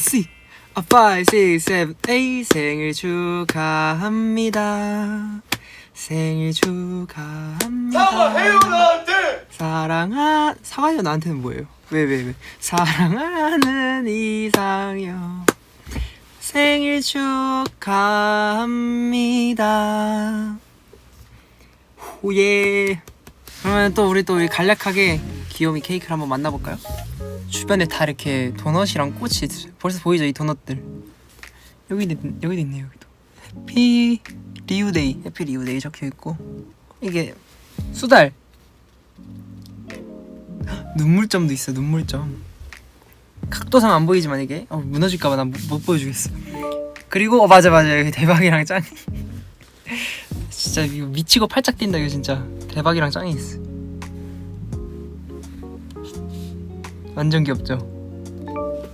C 아, 5, 6, 7, 8 생일 축하합니다. 생일 축하합니다. 사과해요 나한테! 사랑하 사과해요 나한테는 뭐예요? 왜 왜 왜, 사랑하는 이상형. 생일 축하합니다. 오예 그러면 또 우리 또 우리 간략하게 귀요미 케이크를 한번 만나볼까요? 주변에 다 이렇게 도넛이랑 꽃이. 벌써 보이죠 이 도넛들? 여기도 있- 여기도 있네요 여기도. 해피 리우데이 해피 리우데이 적혀 있고. 이게 수달. 눈물점도 있어 눈물점. 각도상 안 보이지만 이게 어, 무너질까봐 난 못 보여주겠어. 그리고 어 맞아 맞아. 여기 대박이랑 짱이 진짜 이거 미치고 팔짝 뛴다 이거 진짜. 대박이랑 짱이 있어. 완전 귀엽죠?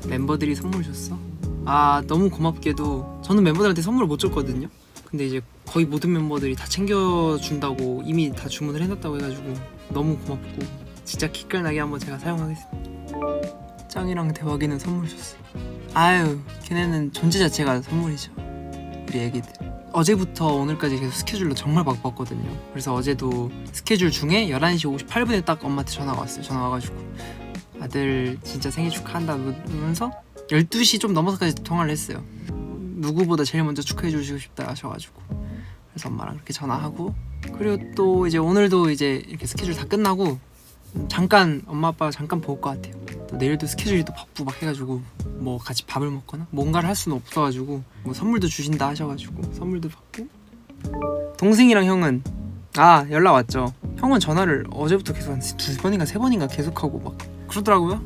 멤버들이 선물 줬어? 아 너무 고맙게도 저는 멤버들한테 선물을 못 줬거든요. 근데 이제 거의 모든 멤버들이 다 챙겨준다고 이미 다 주문을 해놨다고 해가지고 너무 고맙고 진짜 기깔나게 한번 제가 사용하겠습니다. 짱이랑 대박이는 선물 줬어. 아유 걔네는 존재 자체가 선물이죠. 우리 애기들 어제부터 오늘까지 계속 스케줄로 정말 바빴거든요. 그래서 어제도 스케줄 중에 11시 58분에 딱 엄마한테 전화가 왔어요. 전화 와가지고 아들 진짜 생일 축하한다 그러면서 12시 좀 넘어서까지 통화를 했어요. 누구보다 제일 먼저 축하해 주시고 싶다 하셔가지고 그래서 엄마랑 그렇게 전화하고 그리고 또 이제 오늘도 이제 이렇게 스케줄 다 끝나고 잠깐 엄마 아빠 잠깐 볼 것 같아요 또 내일도 스케줄이 또 바쁘 막 해가지고 뭐 같이 밥을 먹거나? 뭔가를 할 수는 없어가지고 뭐 선물도 주신다 하셔가지고 선물도 받고. 동생이랑 형은? 아 연락 왔죠. 형은 전화를 어제부터 계속 한 두 번인가 세 번인가 계속하고 막 그러더라고요.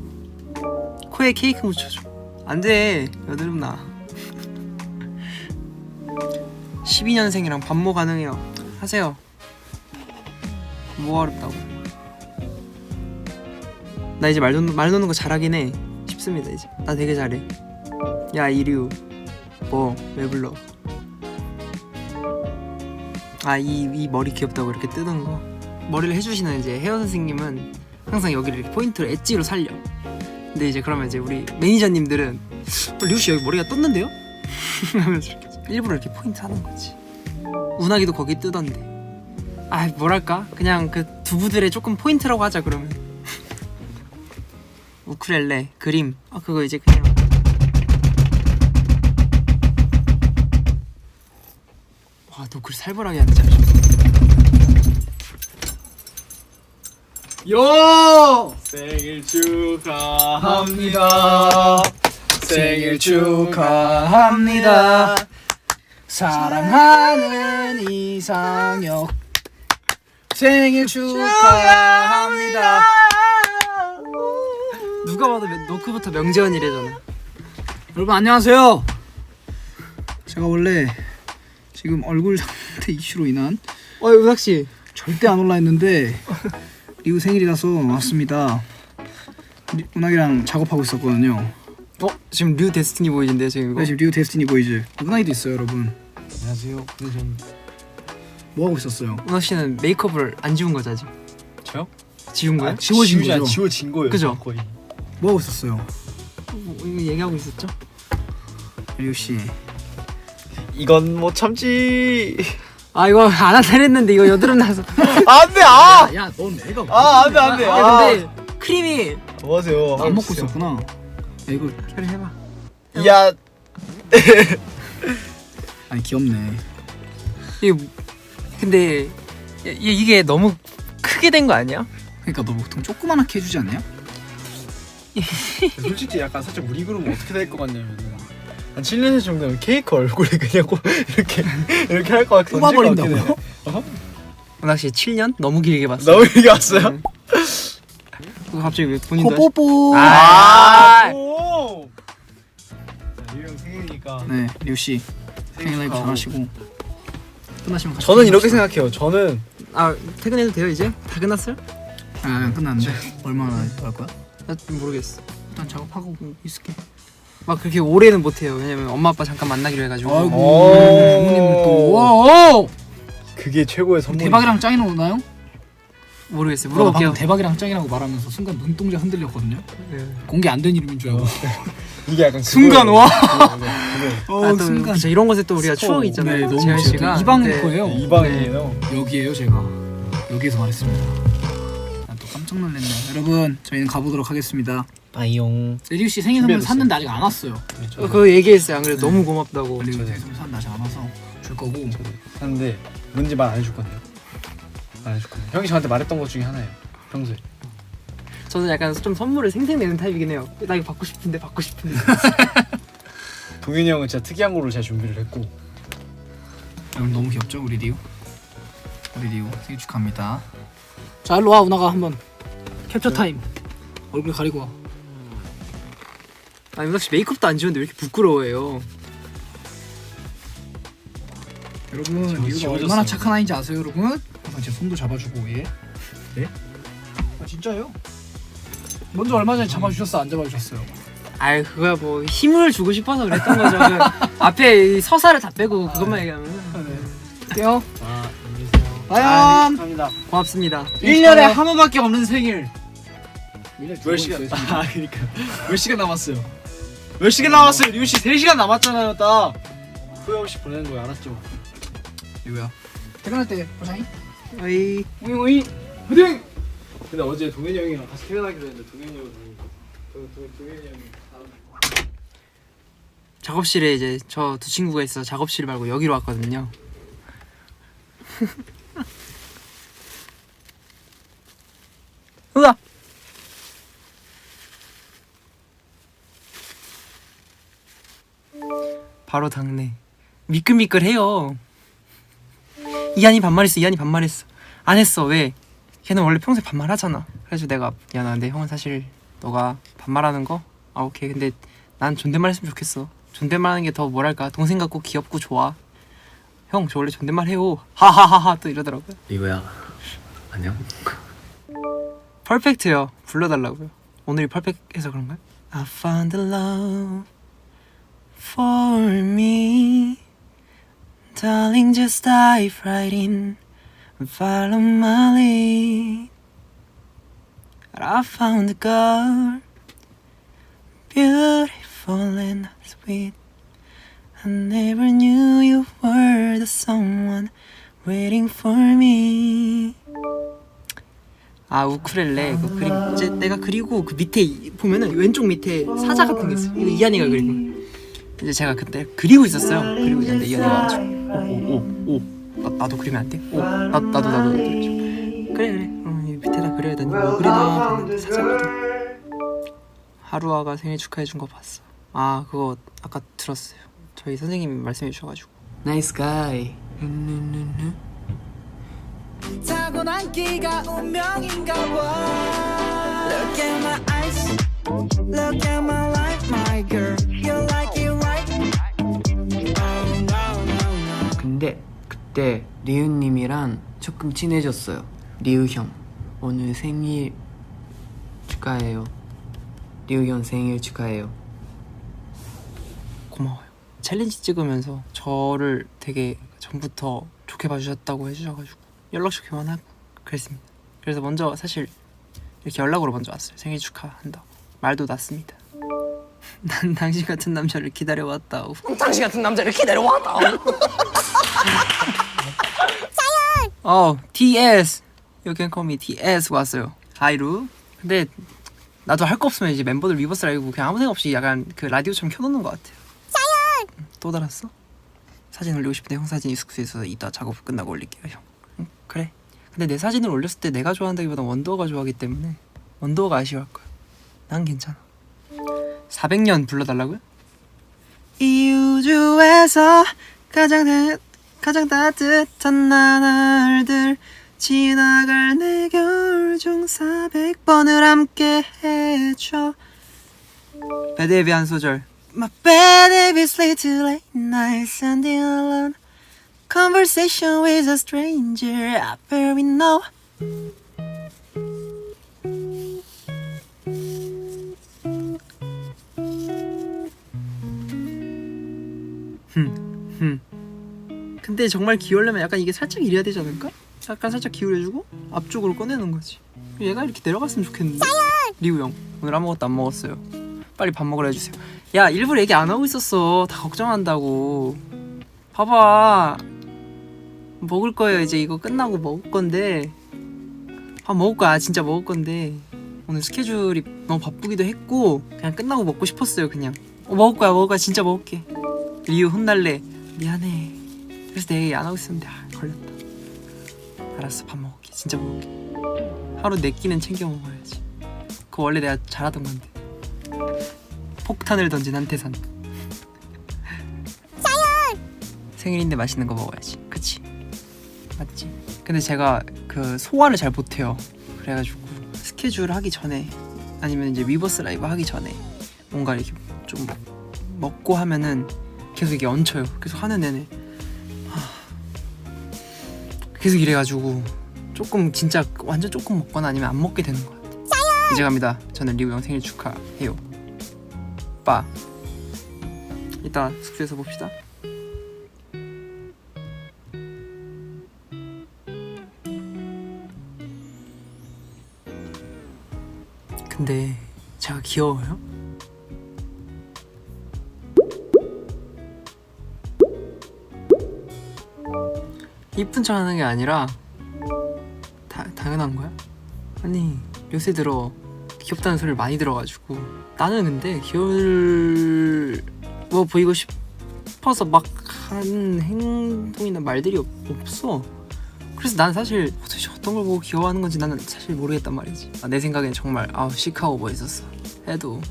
코에 케이크 묻혀줘. 안돼 여드름 나. 12년생이랑 반모 가능해요? 하세요. 뭐가 어렵다고 나 이제 말, 놓는, 말 놓는 거 잘하긴 해. 쉽습니다 이제. 나 되게 잘해. 야 이류 뭐 왜 불러? 아이 이 머리 귀엽다고 이렇게 뜨는 거? 머리를 해주시는 이제 헤어 선생님은 항상 여기를 포인트로 엣지로 살려. 근데 이제 그러면 이제 우리 매니저님들은 어, 리우 씨 여기 머리가 떴는데요? 하면서 이렇게 일부러 이렇게 포인트 하는 거지. 운하기도 거기 뜨던데. 아 뭐랄까? 그냥 그 두부들의 조금 포인트라고 하자 그러면 우쿨렐레 그림. 아 그거 이제 그냥. 와 너 글 살벌하게 하네 잠시만 요! 생일 축하합니다. 생일 축하합니다. 사랑하는 이상혁. 생일 축하합니다. 노크부터 명재원이래잖아 여러분 안녕하세요. 제가 원래 지금 얼굴 상태 이슈로 인한 어 은학씨 절대 안 올라 했는데 리우 생일이라서 왔습니다. 리- 운학이랑 작업하고 있었거든요. 어? 지금 류 데스티니 보이진데요 지금 이거? 그래서 지금 리우 데스티니 보이즈 운학이도 있어요, 여러분. 안녕하세요 근데 전 뭐 하고 있었어요? 은학씨는 메이크업을 안 지운 거죠 아직? 저요? 지운 거야? 아, 지워진 지우지 않- 거죠? 지워진 거예요 그죠? 거의 뭐 하고 있었어요, 뭐, 이거 얘기하고 있었죠? 리우 씨? 이건 못 참지 아 이거 안 한다 했는데 이거 여드름 나서 안돼 아! 야, 넌 내가 아 안돼 안돼 아, 아, 근데 크림이 뭐하세요 안 먹고 있었구나. 야, 이거 그래 해봐 야 아니 귀엽네. 이게 뭐- 근데 이- 이게 너무 크게 된 거 아니야? 그러니까 너 보통 조그만하게 해주지 않냐? 솔직히 약간 살짝 우리 그룹은 어떻게 될 것 같냐면 한 7년 정도면 케이크 얼굴에 그냥 꼭 이렇게 이렇게 할 것 같긴 뽑아버린다고요? 은학씨 7년? 너무 길게 봤어 너무 얘기 왔어요? 응. 그거 갑자기 왜 본인도 하시- 뽀뽀뽀. 아. 오! 자, 유형 생일이니까 네, 리우 씨 생일 라이브 잘 하시고 끝나시면 같이 저는 이렇게. 생각해요 저는 아 퇴근해도 돼요 이제? 다 끝났어요? 아, 안 끝났는데 얼마나 할 거야? 나 모르겠어 일단 작업하고 있을게. 막 그렇게 오래는 못해요 왜냐면 엄마 아빠 잠깐 만나기로 해가지고 아이고 오. 부모님들 또 와, 오! 그게 최고의 선물 대박이랑 짱이는 오나요? 모르겠어요. 물어볼게요. 방금 대박이랑 짱이라고 말하면서 순간 눈동자 흔들렸거든요. 네. 공개 안 된 이름인 줄 알고. 이게 약간 순간 그거예요. 와. 그거예요. 어, 아, 또 그쵸, 이런 것에 또 우리가 스포. 추억이 있잖아요. 네, 너무 재현 진짜 씨가 이방 네. 거예요. 이 방이에요. 여기에요 제가 여기에서 말했습니다. 아, 또 깜짝. 여러분 저희는 가보도록 하겠습니다. 빠이용. 세리우 씨 생일 선물 준비해뒀어요. 샀는데 아직 안 왔어요. 어, 그거 얘기했어요. 안 그래도 너무 고맙다고. 그리고 저는- 생일 선물 샀는데 아직 안 와서 줄 거고. 하는데 뭔지 말 안 해줄 건데요. 안 해줄 건데. 형이 저한테 말했던 것 중에 하나예요. 평소에. 저는 약간 좀 선물을 생생내는 타입이긴 해요. 나 이거 받고 싶은데 받고 싶은데. 동현이 형은 진짜 특이한 거로 제가 준비를 했고 여러분 너무 귀엽죠 우리 리우? 우리 리우 생일 축하합니다. 자 일로 와 운아가 한번 캡처 타임. 얼굴 가리고 와. 아, 윤석 씨 메이크업도 안 지웠는데 왜 이렇게 부끄러워해요? 여러분 지워- 지워졌어요. 얼마나 착한 아이인지 아세요 여러분? 항상 제 손도 잡아주고 예. 네? 아 진짜요? 먼저 얼마 전에 잡아주셨어 안 잡아주셨어요? 아이 그거야 뭐 힘을 주고 싶어서 그랬던 거죠. 그 앞에 이 서사를 다 빼고 그것만 얘기하면 떼요. 아 안녕히 계세요 과연 감사합니다 고맙습니다. 1년에 한 번밖에 없는 생일. 몇 시간 아 그러니까 몇 시간 남았어요 몇 시간 남았어요 리우 씨 3 시간 남았잖아요 딱 후회 없이 보내는 거예요 알았죠? 리우야. 퇴근할 때 보자니? 어이 오이 오이. 화이팅! 근데 어제 동현이 형이랑 같이 퇴근하기로 했는데 동현이 형은 동- 동- 동현이 형이 작업실에 이제 저 두 친구가 있어 작업실 말고 여기로 왔거든요. 바로 당내 미끌미끌해요. 이한이 반말했어. 이한이 반말했어. 안 했어. 왜? 걔는 원래 평소에 반말하잖아. 그래서 내가 미안한데 형은 사실 너가 반말하는 거? 아 오케이. 근데 난 존댓말 했으면 좋겠어. 존댓말 하는 게 더 뭐랄까 동생 같고 귀엽고 좋아. 형 저 원래 존댓말 해요. 하하하하 또 이러더라고요. 리우야 안녕 퍼펙트요. 불러달라고요. 오늘이 퍼펙트해서 그런가요? I found the love for me. Darling, just dive right in and follow my lead. I found a girl, beautiful and sweet. I never knew you were the someone waiting for me. 아 우쿨렐레 그 그림 이제 내가 그리고 그 밑에 이- 보면은 왼쪽 밑에 사자 같은 게 있어요. 이거 이한이가 그린 거. 이제 제가 그때 그리고 있었어요. 그리고 있는데 이한이가 와가지고 오오오 나, 나도 그리면 안 돼? 오 나, 나도 나도 나도 그래 그래 이 밑에다 그려야 되니 뭐 그리나 사자거든. 하루아가 생일 축하해 준 거 봤어. 아 그거 아까 들었어요. 저희 선생님이 말씀해 주셔가지고. 나이스 가이. 타고난 끼가 운명인가 그때 리우님이랑 조금 친해졌어요. 리우 형 오늘 생일 축하해요. 리우 형 생일 축하해요. 고마워요. 챌린지 찍으면서 저를 되게 전부터 좋게 봐주셨다고 해주셔가지고 연락처 교환하고 그랬습니다. 그래서 먼저 사실 이렇게 연락으로 먼저 왔어요. 생일 축하한다고 말도 났습니다. 난 당신 같은 남자를 기다려왔다. 당신 같은 남자를 기다려왔다. 어, TS. You can call me TS 왔어요. 하이루. 근데 나도 할 거 없으면 이제 멤버들 위버스 라이브 그냥 아무 생각 없이 약간 그 라디오처럼 켜놓는 것 같아요. 또 달았어? 사진 올리고 싶은데 형 사진이 숙소에 있어서 이따 작업 끝나고 올릴게요 형 응, 그래 근데 내 사진을 올렸을 때 내가 좋아한다기보다 원더가 좋아하기 때문에 원더가 아쉬워할 거야 난 괜찮아 400년 불러달라고요? 이 우주에서 가장 대, 가장 따뜻한 나날들 지나갈 내 겨울 중 400번을 함께 해줘 배드에 비한 소절 My bed if it's late too late nights and alone Conversation with a stranger I barely know 근데 정말 귀여우려면 약간 이게 살짝 이래야 되지 않을까? 약간 살짝 기울여주고 앞쪽으로 꺼내는 거지. 얘가 이렇게 내려갔으면 좋겠는데? 리우 형 오늘 아무것도 안 먹었어요. 빨리 밥 먹으라 해주세요. 야 일부러 얘기 안 하고 있었어. 다 걱정한다고. 봐봐. 먹을 거예요. 이제 이거 끝나고 먹을 건데. 밥 먹을 거야. 진짜 먹을 건데. 오늘 스케줄이 너무 바쁘기도 했고 그냥 끝나고 먹고 싶었어요 그냥. 어, 먹을 거야 먹을 거야. 진짜 먹을게. 리우 혼날래. 미안해 그래서 내가 얘기 안 하고 있었는데 아, 걸렸다. 알았어 밥 먹을게. 진짜 먹을게. 하루 네 끼는 챙겨 먹어야지. 그거 원래 내가 잘하던 건데. 폭탄을 던진 한태산. 생일인데 맛있는 거 먹어야지. 그치? 맞지? 근데 제가 그 소화를 잘 못해요. 그래가지고 스케줄 하기 전에 아니면 이제 위버스 라이브 하기 전에 뭔가 이렇게 좀 먹고 하면은 계속 이게 얹혀요. 계속 하는 내내. 하, 계속 이래가지고 조금 진짜 완전 조금 먹거나 아니면 안 먹게 되는 것 같아요. 이제 갑니다. 저는 리우 형 생일 축하해요. 빠. 이따 숙소에서 봅시다. 근데 제가 귀여워요? 이쁜 척 하는 게 아니라 다, 당연한 거야? 아니 요새 들어 귀엽다는 소리를 많이 들어가지고. 나는 근데 귀여워 보이고 싶어서 막 하는 행동이나 말들이 없, 없어. 그래서 난 사실 도대체 어떤 걸 보고 귀여워하는 건지 나는 사실 모르겠단 말이지. 아, 내 생각엔 정말 아우 시크하고 멋있었어. 해도.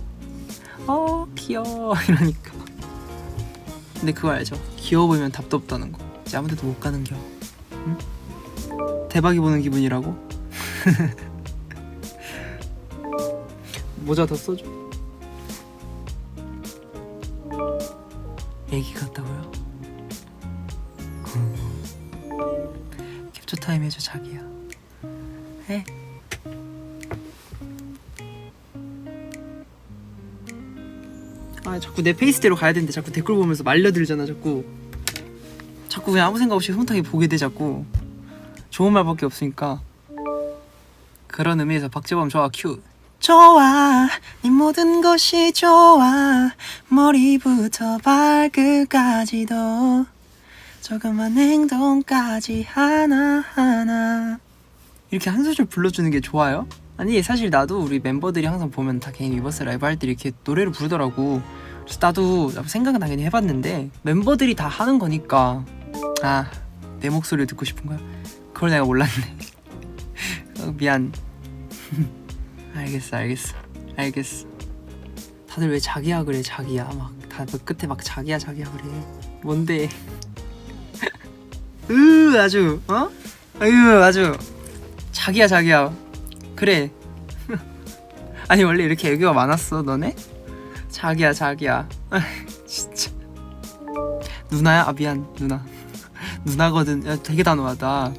어 귀여워. 이러니까. 근데 그거 알죠? 귀여워 보이면 답도 없다는 거 이제 아무 데도 못 가는 겨. 응? 대박이 보는 기분이라고? 모자 더 써줘. 애기 같다고요? 캡처 타임 해줘 자기야. 해. 아 자꾸 내 페이스대로 가야 되는데 자꾸 댓글 보면서 말려들잖아 자꾸 자꾸 그냥 아무 생각 없이 흐뭇하게 보게 돼 자꾸. 좋은 말밖에 없으니까. 그런 의미에서 박재범 좋아 큐. 좋아 네 모든 것이 좋아. 머리부터 발끝까지도 조그만 행동까지 하나하나. 이렇게 한 소절 불러주는 게 좋아요? 아니 사실 나도 우리 멤버들이 항상 보면 다 개인 위버스 라이브 할 때 이렇게 노래를 부르더라고 나도 생각은 당연히 해봤는데 멤버들이 다 하는 거니까. 아 내 목소리를 듣고 싶은 거야? 그걸 내가 몰랐네. 어, 미안. 알겠어 알겠어. 알겠어. 다들 왜 자기야 그래 자기야? 막 다들 끝에 막 자기야 자기야 그래. 뭔데? 으 아주 어? 아유 아주. 자기야 자기야. 그래. 아니 원래 이렇게 애교가 많았어 너네? 자기야 자기야. 아, 진짜. 누나야? 아 미안 누나. 누나거든. 야, 되게 단호하다.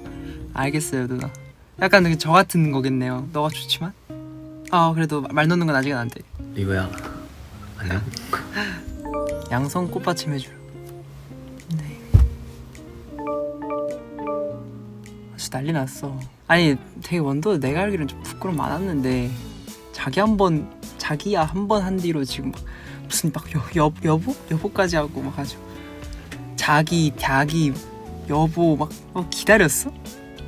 알겠어요 누나. 약간 그저 같은 거겠네요. 너가 좋지만. 아 그래도 말 놓는 건 아직은 안돼. 리우야. 안녕 양성 꽃받침 해줄. 네. 아주 난리 났어. 아니 되게 원도 내가 알기로는 좀 부끄럼 많았는데 자기 한번 자기야 한 번 한 뒤로 지금 막 무슨 막 여, 여, 여보? 여보까지 하고 막 아주 자기, 닭이, 여보 막 어, 기다렸어?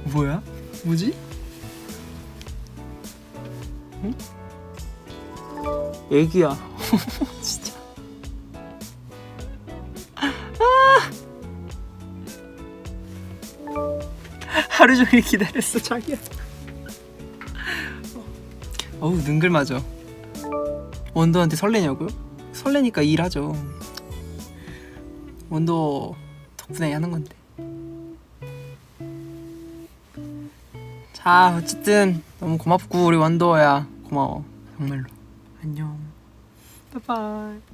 뭐야? 뭐지? 응? 애기야 진짜 하루 종일 기다렸어 자기야 어우 능글맞아 원더한테 설레냐고요? 설레니까 일하죠. 원더 덕분에 하는 건데. 자 어쨌든 너무 고맙고 우리 원더야. 고마워. 정말로. 안녕. 바이바이